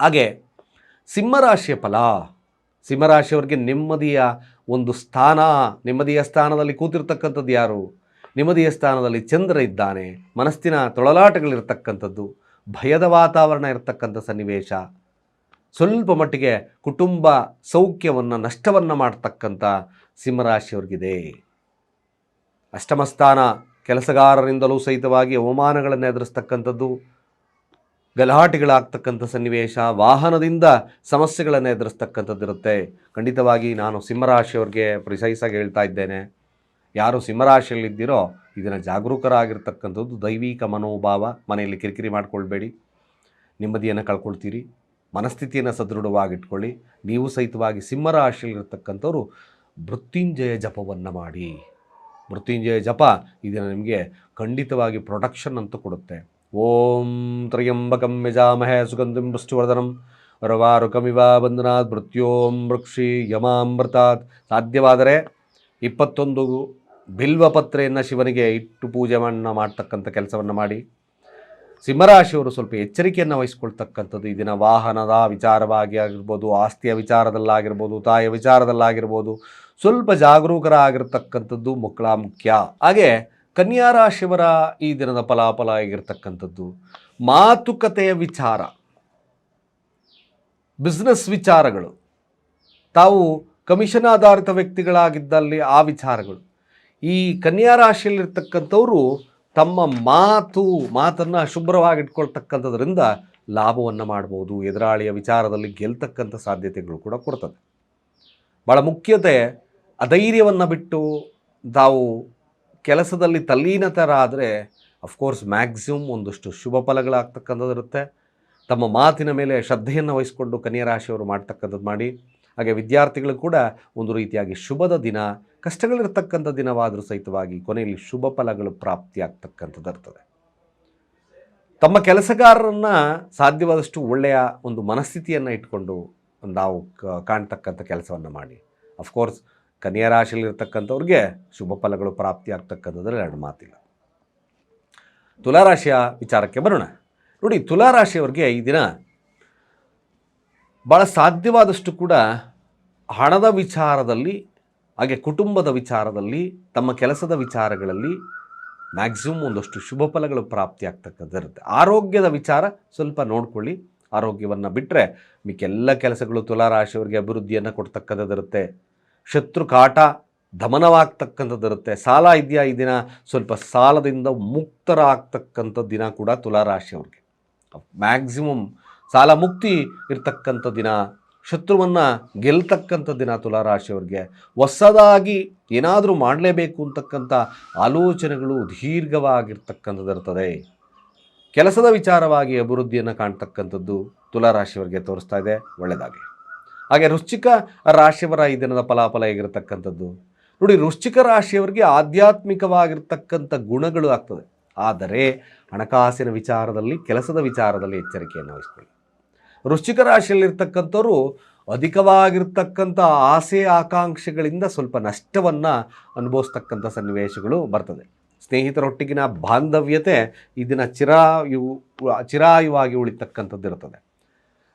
ಹಾಗೆ ಸಿಂಹರಾಶಿಯ ಫಲ. ಸಿಂಹರಾಶಿಯವರಿಗೆ ನೆಮ್ಮದಿಯ ಒಂದು ಸ್ಥಾನ, ನೆಮ್ಮದಿಯ ಸ್ಥಾನದಲ್ಲಿ ಕೂತಿರ್ತಕ್ಕಂಥದ್ದು ಯಾರು? ನೆಮ್ಮದಿಯ ಸ್ಥಾನದಲ್ಲಿ ಚಂದ್ರ ಇದ್ದಾನೆ. ಮನಸ್ಸಿನ ತೊಳಲಾಟಗಳಿರ್ತಕ್ಕಂಥದ್ದು, ಭಯದ ವಾತಾವರಣ ಇರತಕ್ಕಂಥ ಸನ್ನಿವೇಶ. ಸ್ವಲ್ಪ ಮಟ್ಟಿಗೆ ಕುಟುಂಬ ಸೌಖ್ಯವನ್ನು ನಷ್ಟವನ್ನು ಮಾಡ್ತಕ್ಕಂಥ ಸಿಂಹರಾಶಿಯವ್ರಿಗಿದೆ. ಅಷ್ಟಮಸ್ಥಾನ ಕೆಲಸಗಾರರಿಂದಲೂ ಸಹಿತವಾಗಿ ಅವಮಾನಗಳನ್ನು ಎದುರಿಸ್ತಕ್ಕಂಥದ್ದು, ಗಲಾಟೆಗಳಾಗ್ತಕ್ಕಂಥ ಸನ್ನಿವೇಶ, ವಾಹನದಿಂದ ಸಮಸ್ಯೆಗಳನ್ನು ಎದುರಿಸ್ತಕ್ಕಂಥದ್ದು ಇರುತ್ತೆ. ಖಂಡಿತವಾಗಿ ನಾನು ಸಿಂಹರಾಶಿಯವ್ರಿಗೆ ಪ್ರಿಸೈಸಾಗಿ ಹೇಳ್ತಾ ಇದ್ದೇನೆ. ಯಾರು ಸಿಂಹರಾಶಿಯಲ್ಲಿದ್ದೀರೋ ಇದನ್ನು ಜಾಗರೂಕರಾಗಿರ್ತಕ್ಕಂಥದ್ದು ದೈವಿಕ ಮನೋಭಾವ, ಮನೆಯಲ್ಲಿ ಕಿರಿಕಿರಿ ಮಾಡಿಕೊಳ್ಬೇಡಿ, ನೆಮ್ಮದಿಯನ್ನು ಕಳ್ಕೊಳ್ತೀರಿ. ಮನಸ್ಥಿತಿಯನ್ನು ಸದೃಢವಾಗಿಟ್ಕೊಳ್ಳಿ. ನೀವು ಸಹಿತವಾಗಿ ಸಿಂಹರಾಶಿಯಲ್ಲಿರ್ತಕ್ಕಂಥವ್ರು ಮೃತ್ಯುಂಜಯ ಜಪವನ್ನು ಮಾಡಿ. ಮೃತ್ಯುಂಜಯ ಜಪ ಇದನ್ನು ನಿಮಗೆ ಖಂಡಿತವಾಗಿ ಪ್ರೊಡಕ್ಷನ್ ಅಂತ ಕೊಡುತ್ತೆ. ಓಂ ತ್ರಯಂಬಕಂ ಯಜಾಮಹೆ ಸುಗಂಧಿಂ ಪುಷ್ಟಿವರ್ಧನಂ. ರವಾರುಕಮಿವ ಬಂಧನಾತ್ ಮೃತ್ಯೋಂ ವೃಕ್ಷಿ ಯಮಾಮೃತಾತ್. ಸಾಧ್ಯವಾದರೆ ಇಪ್ಪತ್ತೊಂದು ಬಿಲ್ವಪತ್ರೆಯನ್ನು ಶಿವನಿಗೆ ಇಟ್ಟು ಪೂಜೆಯನ್ನು ಮಾಡ್ತಕ್ಕಂಥ ಕೆಲಸವನ್ನು ಮಾಡಿ. ಸಿಂಹರಾಶಿಯವರು ಸ್ವಲ್ಪ ಎಚ್ಚರಿಕೆಯನ್ನು ವಹಿಸ್ಕೊಳ್ತಕ್ಕಂಥದ್ದು. ಈ ದಿನ ವಾಹನದ ವಿಚಾರವಾಗಿ ಆಗಿರ್ಬೋದು, ಆಸ್ತಿಯ ವಿಚಾರದಲ್ಲಾಗಿರ್ಬೋದು, ತಾಯಿಯ ವಿಚಾರದಲ್ಲಾಗಿರ್ಬೋದು, ಸ್ವಲ್ಪ ಜಾಗರೂಕರಾಗಿರ್ತಕ್ಕಂಥದ್ದು ಮಕ್ಕಳ ಮುಖ್ಯ. ಹಾಗೆ ಕನ್ಯಾ ರಾಶಿಯವರ ಈ ದಿನದ ಫಲಾಫಲ ಆಗಿರ್ತಕ್ಕಂಥದ್ದು. ಮಾತುಕತೆಯ ವಿಚಾರ, ಬಿಸ್ನೆಸ್ ವಿಚಾರಗಳು, ತಾವು ಕಮಿಷನ್ ಆಧಾರಿತ ವ್ಯಕ್ತಿಗಳಾಗಿದ್ದಲ್ಲಿ ಆ ವಿಚಾರಗಳು. ಈ ಕನ್ಯಾ ರಾಶಿಯಲ್ಲಿರ್ತಕ್ಕಂಥವರು ತಮ್ಮ ಮಾತು, ಮಾತನ್ನು ಶುಭ್ರವಾಗಿಟ್ಕೊಳ್ತಕ್ಕಂಥದ್ರಿಂದ ಲಾಭವನ್ನು ಮಾಡ್ಬೋದು, ಎದುರಾಳಿಯ ವಿಚಾರದಲ್ಲಿ ಗೆಲ್ತಕ್ಕಂಥ ಸಾಧ್ಯತೆಗಳು ಕೂಡ ಕೊಡ್ತದೆ. ಭಾಳ ಮುಖ್ಯತೆ, ಅಧೈರ್ಯವನ್ನು ಬಿಟ್ಟು ತಾವು ಕೆಲಸದಲ್ಲಿ ತಲ್ಲೀನತರಾದರೆ ಅಫ್ಕೋರ್ಸ್ ಮ್ಯಾಕ್ಸಿಮಮ್ ಒಂದಷ್ಟು ಶುಭ ಫಲಗಳಾಗ್ತಕ್ಕಂಥದ್ದಿರುತ್ತೆ ತಮ್ಮ ಮಾತಿನ ಮೇಲೆ ಶ್ರದ್ಧೆಯನ್ನು ವಹಿಸಿಕೊಂಡು ಕನ್ಯಾ ರಾಶಿಯವರು ಮಾಡ್ತಕ್ಕಂಥದ್ದು ಮಾಡಿ. ಹಾಗೆ ವಿದ್ಯಾರ್ಥಿಗಳು ಕೂಡ ಒಂದು ರೀತಿಯಾಗಿ ಶುಭದ ದಿನ ಕಷ್ಟಗಳಿರ್ತಕ್ಕಂಥ ದಿನವಾದರೂ ಸಹಿತವಾಗಿ ಕೊನೆಯಲ್ಲಿ ಶುಭ ಫಲಗಳು ಪ್ರಾಪ್ತಿಯಾಗ್ತಕ್ಕಂಥದ್ದು ಇರ್ತದೆ. ತಮ್ಮ ಕೆಲಸಗಾರರನ್ನು ಸಾಧ್ಯವಾದಷ್ಟು ಒಳ್ಳೆಯ ಒಂದು ಮನಸ್ಥಿತಿಯನ್ನು ಇಟ್ಕೊಂಡು ನಾವು ಕಾಣ್ತಕ್ಕಂಥ ಕೆಲಸವನ್ನು ಮಾಡಿ. ಅಫ್ಕೋರ್ಸ್ ಕನ್ಯಾ ರಾಶಿಯಲ್ಲಿರ್ತಕ್ಕಂಥವ್ರಿಗೆ ಶುಭ ಫಲಗಳು ಪ್ರಾಪ್ತಿಯಾಗ್ತಕ್ಕಂಥದ್ರಲ್ಲಿ ಎರಡು ಮಾತಿಲ್ಲ. ತುಲಾರಾಶಿಯ ವಿಚಾರಕ್ಕೆ ಬರೋಣ. ನೋಡಿ ತುಲಾರಾಶಿಯವ್ರಿಗೆ ಈ ದಿನ ಭಾಳ ಸಾಧ್ಯವಾದಷ್ಟು ಕೂಡ ಹಣದ ವಿಚಾರದಲ್ಲಿ ಹಾಗೆ ಕುಟುಂಬದ ವಿಚಾರದಲ್ಲಿ, ತಮ್ಮ ಕೆಲಸದ ವಿಚಾರಗಳಲ್ಲಿ ಮ್ಯಾಕ್ಸಿಮಮ್ ಒಂದಷ್ಟು ಶುಭ ಫಲಗಳು ಪ್ರಾಪ್ತಿಯಾಗ್ತಕ್ಕಂಥದ್ದಿರುತ್ತೆ. ಆರೋಗ್ಯದ ವಿಚಾರ ಸ್ವಲ್ಪ ನೋಡ್ಕೊಳ್ಳಿ. ಆರೋಗ್ಯವನ್ನು ಬಿಟ್ಟರೆ ಮಿಕ್ಕೆಲ್ಲ ಕೆಲಸಗಳು ತುಲಾರಾಶಿಯವರಿಗೆ ಅಭಿವೃದ್ಧಿಯನ್ನು ಕೊಡ್ತಕ್ಕಂಥದ್ದಿರುತ್ತೆ. ಶತ್ರು ಕಾಟ ದಮನವಾಗ್ತಕ್ಕಂಥದ್ದಿರುತ್ತೆ. ಸಾಲ ಇದೆಯಾ ಈ ದಿನ? ಸ್ವಲ್ಪ ಸಾಲದಿಂದ ಮುಕ್ತರಾಗ್ತಕ್ಕಂಥ ದಿನ ಕೂಡ ತುಲಾರಾಶಿಯವ್ರಿಗೆ. ಮ್ಯಾಕ್ಸಿಮಮ್ ಸಾಲ ಮುಕ್ತಿ ಇರ್ತಕ್ಕಂಥ ದಿನ ಶತ್ರುವನ್ನು ಗೆಲ್ತಕ್ಕಂಥ ದಿನ ತುಲಾರಾಶಿಯವ್ರಿಗೆ ಹೊಸದಾಗಿ ಏನಾದರೂ ಮಾಡಲೇಬೇಕು ಅಂತಕ್ಕಂಥ ಆಲೋಚನೆಗಳು ದೀರ್ಘವಾಗಿರ್ತಕ್ಕಂಥದ್ದು ಇರ್ತದೆ ಕೆಲಸದ ವಿಚಾರವಾಗಿ ಅಭಿವೃದ್ಧಿಯನ್ನು ಕಾಣ್ತಕ್ಕಂಥದ್ದು ತುಲಾರಾಶಿಯವರಿಗೆ ತೋರಿಸ್ತಾ ಇದೆ ಒಳ್ಳೆಯದಾಗಿ ಹಾಗೆ ವೃಶ್ಚಿಕ ರಾಶಿಯವರ ಈ ದಿನದ ಫಲಾಫಲ ಹೇಗಿರತಕ್ಕಂಥದ್ದು? ನೋಡಿ, ವೃಶ್ಚಿಕ ರಾಶಿಯವರಿಗೆ ಆಧ್ಯಾತ್ಮಿಕವಾಗಿರ್ತಕ್ಕಂಥ ಗುಣಗಳು ಆಗ್ತದೆ. ಆದರೆ ಹಣಕಾಸಿನ ವಿಚಾರದಲ್ಲಿ, ಕೆಲಸದ ವಿಚಾರದಲ್ಲಿ ಎಚ್ಚರಿಕೆಯನ್ನು ವಹಿಸ್ಕೊಳ್ಳಿ. ವೃಶ್ಚಿಕ ರಾಶಿಯಲ್ಲಿರ್ತಕ್ಕಂಥವ್ರು ಅಧಿಕವಾಗಿರ್ತಕ್ಕಂಥ ಆಸೆ ಆಕಾಂಕ್ಷೆಗಳಿಂದ ಸ್ವಲ್ಪ ನಷ್ಟವನ್ನು ಅನುಭವಿಸ್ತಕ್ಕಂಥ ಸನ್ನಿವೇಶಗಳು ಬರ್ತದೆ. ಸ್ನೇಹಿತರೊಟ್ಟಿಗಿನ ಬಾಂಧವ್ಯತೆ ಇದನ್ನು ಚಿರಾಯು, ಚಿರಾಯುವಾಗಿ ಉಳಿತಕ್ಕಂಥದ್ದು ಇರ್ತದೆ.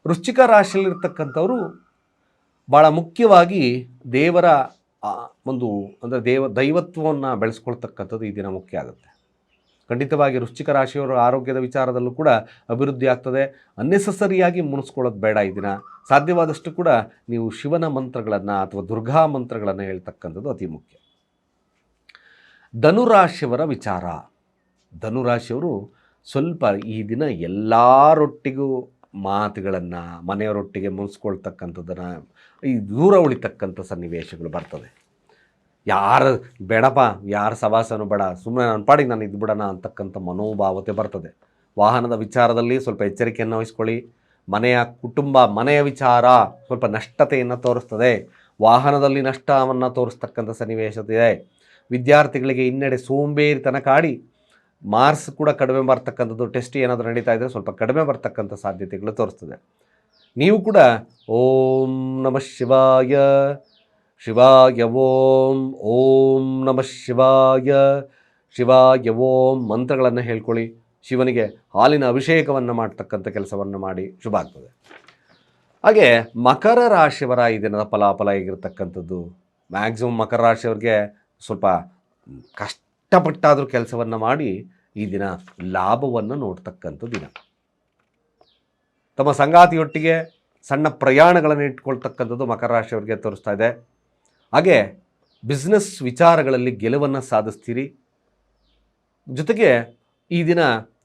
ವೃಶ್ಚಿಕ ರಾಶಿಯಲ್ಲಿರ್ತಕ್ಕಂಥವರು ಭಾಳ ಮುಖ್ಯವಾಗಿ ದೇವರ ಒಂದು, ಅಂದರೆ ದೇವ ದೈವತ್ವವನ್ನು ಬೆಳೆಸ್ಕೊಳ್ತಕ್ಕಂಥದ್ದು ಈ ಮುಖ್ಯ ಆಗುತ್ತೆ. ಖಂಡಿತವಾಗಿ ವೃಶ್ಚಿಕ ರಾಶಿಯವರ ಆರೋಗ್ಯದ ವಿಚಾರದಲ್ಲೂ ಕೂಡ ಅಭಿವೃದ್ಧಿ ಆಗ್ತದೆ. ಅನ್ನೆಸಸರಿಯಾಗಿ ಮುನಿಸ್ಕೊಳ್ಳೋದು ಬೇಡ ಈ ದಿನ. ಸಾಧ್ಯವಾದಷ್ಟು ಕೂಡ ನೀವು ಶಿವನ ಮಂತ್ರಗಳನ್ನು ಅಥವಾ ದುರ್ಗಾ ಮಂತ್ರಗಳನ್ನು ಹೇಳ್ತಕ್ಕಂಥದ್ದು ಅತಿ ಮುಖ್ಯ. ಧನುರಾಶಿಯವರ ವಿಚಾರ. ಧನುರಾಶಿಯವರು ಸ್ವಲ್ಪ ಈ ದಿನ ಎಲ್ಲರೊಟ್ಟಿಗೂ ಮಾತುಗಳನ್ನು, ಮನೆಯವರೊಟ್ಟಿಗೆ ಮುನಿಸ್ಕೊಳ್ತಕ್ಕಂಥದ್ದನ್ನು ಈ ದೂರ ಉಳಿತಕ್ಕಂಥ ಸನ್ನಿವೇಶಗಳು ಬರ್ತದೆ. ಯಾರು ಬೇಡಪ್ಪ, ಯಾರ ಸವಾಸನೂ ಬೇಡ ಸುಮ್ಮನೆ ನನ್ನ ಪಾಡಿಗೆ ನಾನು ಇದು ಬಿಡೋಣ ಅಂತಕ್ಕಂಥ ಮನೋಭಾವತೆ ಬರ್ತದೆ. ವಾಹನದ ವಿಚಾರದಲ್ಲಿ ಸ್ವಲ್ಪ ಎಚ್ಚರಿಕೆಯನ್ನು ವಹಿಸ್ಕೊಳ್ಳಿ. ಮನೆಯ ಕುಟುಂಬ, ಮನೆಯ ವಿಚಾರ ಸ್ವಲ್ಪ ನಷ್ಟತೆಯನ್ನು ತೋರಿಸ್ತದೆ. ವಾಹನದಲ್ಲಿ ನಷ್ಟವನ್ನು ತೋರಿಸ್ತಕ್ಕಂಥ ಸನ್ನಿವೇಶವಿದೆ ವಿದ್ಯಾರ್ಥಿಗಳಿಗೆ ಹಿನ್ನಡೆ ಸೋಂಬೇರಿತನ ಕಾಡಿ ಮಾರ್ಕ್ಸ್ ಕೂಡ ಕಡಿಮೆ ಬರ್ತಕ್ಕಂಥದ್ದು, ಟೆಸ್ಟ್ ಏನಾದರೂ ನಡೀತಾ ಇದ್ದರೆ ಸ್ವಲ್ಪ ಕಡಿಮೆ ಬರ್ತಕ್ಕಂಥ ಸಾಧ್ಯತೆಗಳು ತೋರಿಸ್ತದೆ. ನೀವು ಕೂಡ ಓಂ ನಮಃ ಶಿವಾಯ. ಶಿವಾಯ ಓಂ ಓಂ ನಮಃ ಶಿವಾಯ. ಶಿವಾಯ ಓಂ ಮಂತ್ರಗಳನ್ನು ಹೇಳ್ಕೊಳ್ಳಿ. ಶಿವನಿಗೆ ಹಾಲಿನ ಅಭಿಷೇಕವನ್ನು ಮಾಡ್ತಕ್ಕಂಥ ಕೆಲಸವನ್ನು ಮಾಡಿ ಶುಭ ಆಗ್ತದೆ ಹಾಗೆ ಮಕರ ರಾಶಿಯವರ ಈ ದಿನದ ಫಲಾಫಲ ಹೇಗಿರ್ತಕ್ಕಂಥದ್ದು? ಮ್ಯಾಕ್ಸಿಮಮ್ ಮಕರ ರಾಶಿಯವ್ರಿಗೆ ಸ್ವಲ್ಪ ಕಷ್ಟಪಟ್ಟಾದರೂ ಕೆಲಸವನ್ನು ಮಾಡಿ ಈ ದಿನ ಲಾಭವನ್ನು ನೋಡ್ತಕ್ಕಂಥ ದಿನ. ತಮ್ಮ ಸಂಗಾತಿಯೊಟ್ಟಿಗೆ ಸಣ್ಣ ಪ್ರಯಾಣಗಳನ್ನು ಇಟ್ಕೊಳ್ತಕ್ಕಂಥದ್ದು ಮಕರ ರಾಶಿಯವರಿಗೆ ತೋರಿಸ್ತಾ ಇದೆ. ಹಾಗೆ ಬಿಸ್ನೆಸ್ ವಿಚಾರಗಳಲ್ಲಿ ಗೆಲುವನ್ನು ಸಾಧಿಸ್ತೀರಿ. ಜೊತೆಗೆ ಈ ದಿನ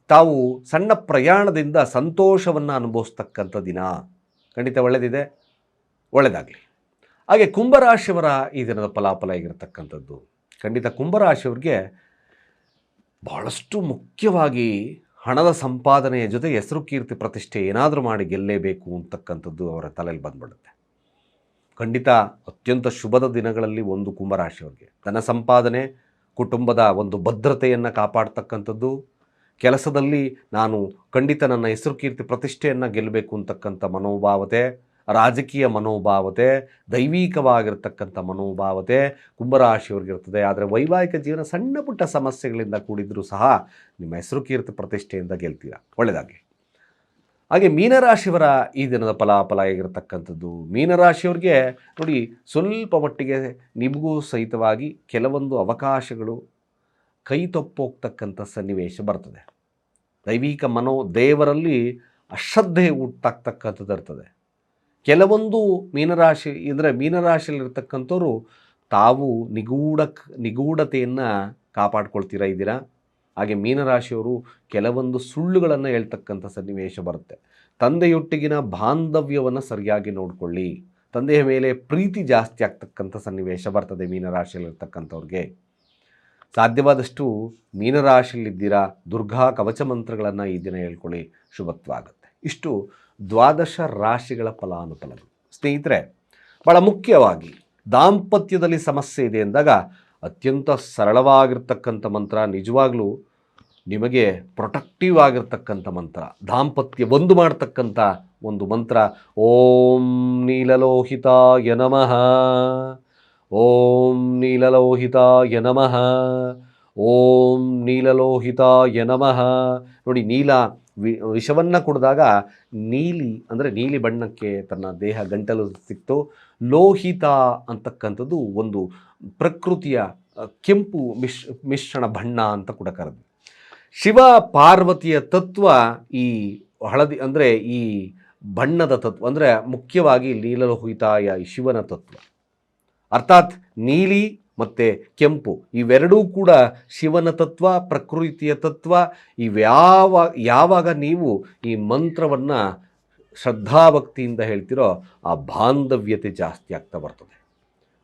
ತಾವು ಸಣ್ಣ ಪ್ರಯಾಣದಿಂದ ಸಂತೋಷವನ್ನು ಅನುಭವಿಸ್ತಕ್ಕಂಥ ದಿನ. ಖಂಡಿತ ಒಳ್ಳೆಯದಿದೆ ಒಳ್ಳೆಯದಾಗಲಿ ಹಾಗೆ ಕುಂಭರಾಶಿಯವರ ಈ ದಿನದ ಫಲಾಫಲ ಆಗಿರತಕ್ಕಂಥದ್ದು ಖಂಡಿತ ಕುಂಭರಾಶಿಯವ್ರಿಗೆ ಬಹಳಷ್ಟು ಮುಖ್ಯವಾಗಿ ಹಣದ ಸಂಪಾದನೆಯ ಜೊತೆ ಹೆಸರು ಕೀರ್ತಿ ಪ್ರತಿಷ್ಠೆ ಏನಾದರೂ ಮಾಡಿ ಗೆಲ್ಲೇಬೇಕು ಅಂತಕ್ಕಂಥದ್ದು ಅವರ ತಲೆಯಲ್ಲಿ ಬಂದ್ಬಿಡುತ್ತೆ. ಖಂಡಿತ ಅತ್ಯಂತ ಶುಭದ ದಿನಗಳಲ್ಲಿ ಒಂದು ಕುಂಭರಾಶಿಯವ್ರಿಗೆ. ಧನ ಸಂಪಾದನೆ, ಕುಟುಂಬದ ಒಂದು ಭದ್ರತೆಯನ್ನು ಕಾಪಾಡ್ತಕ್ಕಂಥದ್ದು, ಕೆಲಸದಲ್ಲಿ ನಾನು ಖಂಡಿತ ನನ್ನ ಹೆಸರು ಕೀರ್ತಿ ಪ್ರತಿಷ್ಠೆಯನ್ನು ಗೆಲ್ಲಬೇಕು ಅಂತಕ್ಕಂಥ ಮನೋಭಾವತೆ, ರಾಜಕೀಯ ಮನೋಭಾವತೆ, ದೈವಿಕವಾಗಿರ್ತಕ್ಕಂಥ ಮನೋಭಾವತೆ ಕುಂಭರಾಶಿಯವ್ರಿಗಿರ್ತದೆ ಆದರೆ ವೈವಾಹಿಕ ಜೀವನ ಸಣ್ಣ ಪುಟ್ಟ ಸಮಸ್ಯೆಗಳಿಂದ ಕೂಡಿದ್ರೂ ಸಹ ನಿಮ್ಮ ಹೆಸರು ಕೀರ್ತಿ ಪ್ರತಿಷ್ಠೆಯಿಂದ ಗೆಲ್ತೀರಾ? ಒಳ್ಳೆಯದಾಗಲಿ ಹಾಗೆ ಮೀನರಾಶಿಯವರ ಈ ದಿನದ ಫಲಾಫಲ ಆಗಿರತಕ್ಕಂಥದ್ದು. ಮೀನರಾಶಿಯವ್ರಿಗೆ ನೋಡಿ ಸ್ವಲ್ಪ ಮಟ್ಟಿಗೆ ನಿಮಗೂ ಸಹಿತವಾಗಿ ಕೆಲವೊಂದು ಅವಕಾಶಗಳು ಕೈ ತಪ್ಪೋಗ್ತಕ್ಕಂಥ ಸನ್ನಿವೇಶ ಬರ್ತದೆ. ದೈವಿಕ ಮನೋ ದೇವರಲ್ಲಿ ಅಶ್ರದ್ಧೆ ಹುಟ್ಟಾಗ್ತಕ್ಕಂಥದ್ದು ಇರ್ತದೆ. ಕೆಲವೊಂದು ಮೀನರಾಶಿ ಅಂದರೆ ಮೀನರಾಶಿಯಲ್ಲಿರ್ತಕ್ಕಂಥವ್ರು ತಾವು ನಿಗೂಢ ನಿಗೂಢತೆಯನ್ನು ಕಾಪಾಡ್ಕೊಳ್ತೀರಾ ಇದ್ದೀರಾ? ಹಾಗೆ ಮೀನರಾಶಿಯವರು ಕೆಲವೊಂದು ಸುಳ್ಳುಗಳನ್ನು ಹೇಳ್ತಕ್ಕಂಥ ಸನ್ನಿವೇಶ ಬರುತ್ತೆ. ತಂದೆಯೊಟ್ಟಿಗಿನ ಬಾಂಧವ್ಯವನ್ನು ಸರಿಯಾಗಿ ನೋಡಿಕೊಳ್ಳಿ. ತಂದೆಯ ಮೇಲೆ ಪ್ರೀತಿ ಜಾಸ್ತಿ ಆಗ್ತಕ್ಕಂಥ ಸನ್ನಿವೇಶ ಬರ್ತದೆ ಮೀನರಾಶಿಯಲ್ಲಿರ್ತಕ್ಕಂಥವ್ರಿಗೆ. ಸಾಧ್ಯವಾದಷ್ಟು ಮೀನರಾಶಿಯಲ್ಲಿದ್ದೀರಾ, ದುರ್ಗಾ ಕವಚ ಮಂತ್ರಗಳನ್ನು ಈ ದಿನ ಹೇಳ್ಕೊಳ್ಳಿ ಶುಭತ್ವ ಆಗುತ್ತೆ ಇಷ್ಟು ದ್ವಾದಶ ರಾಶಿಗಳ ಫಲಾನುಫಲಗಳು. ಸ್ನೇಹಿತರೆ ಭಾಳ ಮುಖ್ಯವಾಗಿ ದಾಂಪತ್ಯದಲ್ಲಿ ಸಮಸ್ಯೆ ಇದೆ ಎಂದಾಗ ಅತ್ಯಂತ ಸರಳವಾಗಿರ್ತಕ್ಕಂಥ ಮಂತ್ರ. ನಿಜವಾಗ್ಲೂ ನಿಮಗೆ ಪ್ರೊಟೆಕ್ಟಿವ್ ಆಗಿರ್ತಕ್ಕಂಥ ಮಂತ್ರ. ದಾಂಪತ್ಯ ಒಂದು ಮಾಡ್ತಕ್ಕಂಥ ಒಂದು ಮಂತ್ರ. ಓಂ ನೀಲಲೋಹಿತಾಯ ನಮಃ. ಓಂ ನೀಲಲೋಹಿತಾಯ ನಮಃ. ಓಂ ನೀಲಲೋಹಿತಾಯ ನಮಃ. ನೋಡಿ, ನೀಲ ವಿ, ವಿಷವನ್ನು ಕುಡಿದಾಗ ನೀಲಿ, ಅಂದರೆ ನೀಲಿ ಬಣ್ಣಕ್ಕೆ ತನ್ನ ದೇಹ ಗಂಟಲು ಸಿಕ್ತು. ಲೋಹಿತ ಅಂತಕ್ಕಂಥದ್ದು ಒಂದು ಪ್ರಕೃತಿಯ ಕೆಂಪು ಮಿಶ್, ಮಿಶ್ರಣ ಬಣ್ಣ ಅಂತ ಕೂಡ ಕರೆದು ಶಿವ ಪಾರ್ವತಿಯ ತತ್ವ ಈ ಹಳದಿ, ಅಂದರೆ ಈ ಬಣ್ಣದ ತತ್ವ, ಅಂದರೆ ಮುಖ್ಯವಾಗಿ ನೀಲಲೋಹಿತ ಈ ಶಿವನ ತತ್ವ. ಅರ್ಥಾತ್ ನೀಲಿ ಮತ್ತು ಕೆಂಪು. ಇವೆರಡೂ ಕೂಡ ಶಿವನ ತತ್ವ, ಪ್ರಕೃತಿಯ ತತ್ವ. ಇವ್ಯಾವ, ಯಾವಾಗ ನೀವು ಈ ಮಂತ್ರವನ್ನು ಶ್ರದ್ಧಾಭಕ್ತಿಯಿಂದ ಹೇಳ್ತಿರೋ ಆ ಬಾಂಧವ್ಯತೆ ಜಾಸ್ತಿ ಆಗ್ತಾ ಬರ್ತದೆ.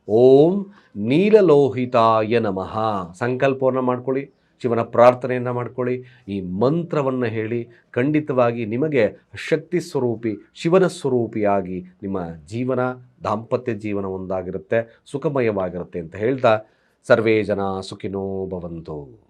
ಓಂ ನೀಲಲೋಹಿತಾಯ ನಮಃ. ಸಂಕಲ್ಪವನ್ನು ಮಾಡ್ಕೊಳ್ಳಿ. ಶಿವನ ಪ್ರಾರ್ಥನೆಯನ್ನು ಮಾಡ್ಕೊಳ್ಳಿ, ಈ ಮಂತ್ರವನ್ನು ಹೇಳಿ ಖಂಡಿತವಾಗಿ ನಿಮಗೆ ಶಕ್ತಿ ಸ್ವರೂಪಿ, ಶಿವನ ಸ್ವರೂಪಿಯಾಗಿ ನಿಮ್ಮ ಜೀವನ, ದಾಂಪತ್ಯ ಜೀವನ ಒಂದಾಗಿರುತ್ತೆ, ಸುಖಮಯವಾಗಿರುತ್ತೆ ಅಂತ ಹೇಳ್ತಾ, ಸರ್ವೇ ಜನ ಸುಖಿನೋ ಭವಂತು.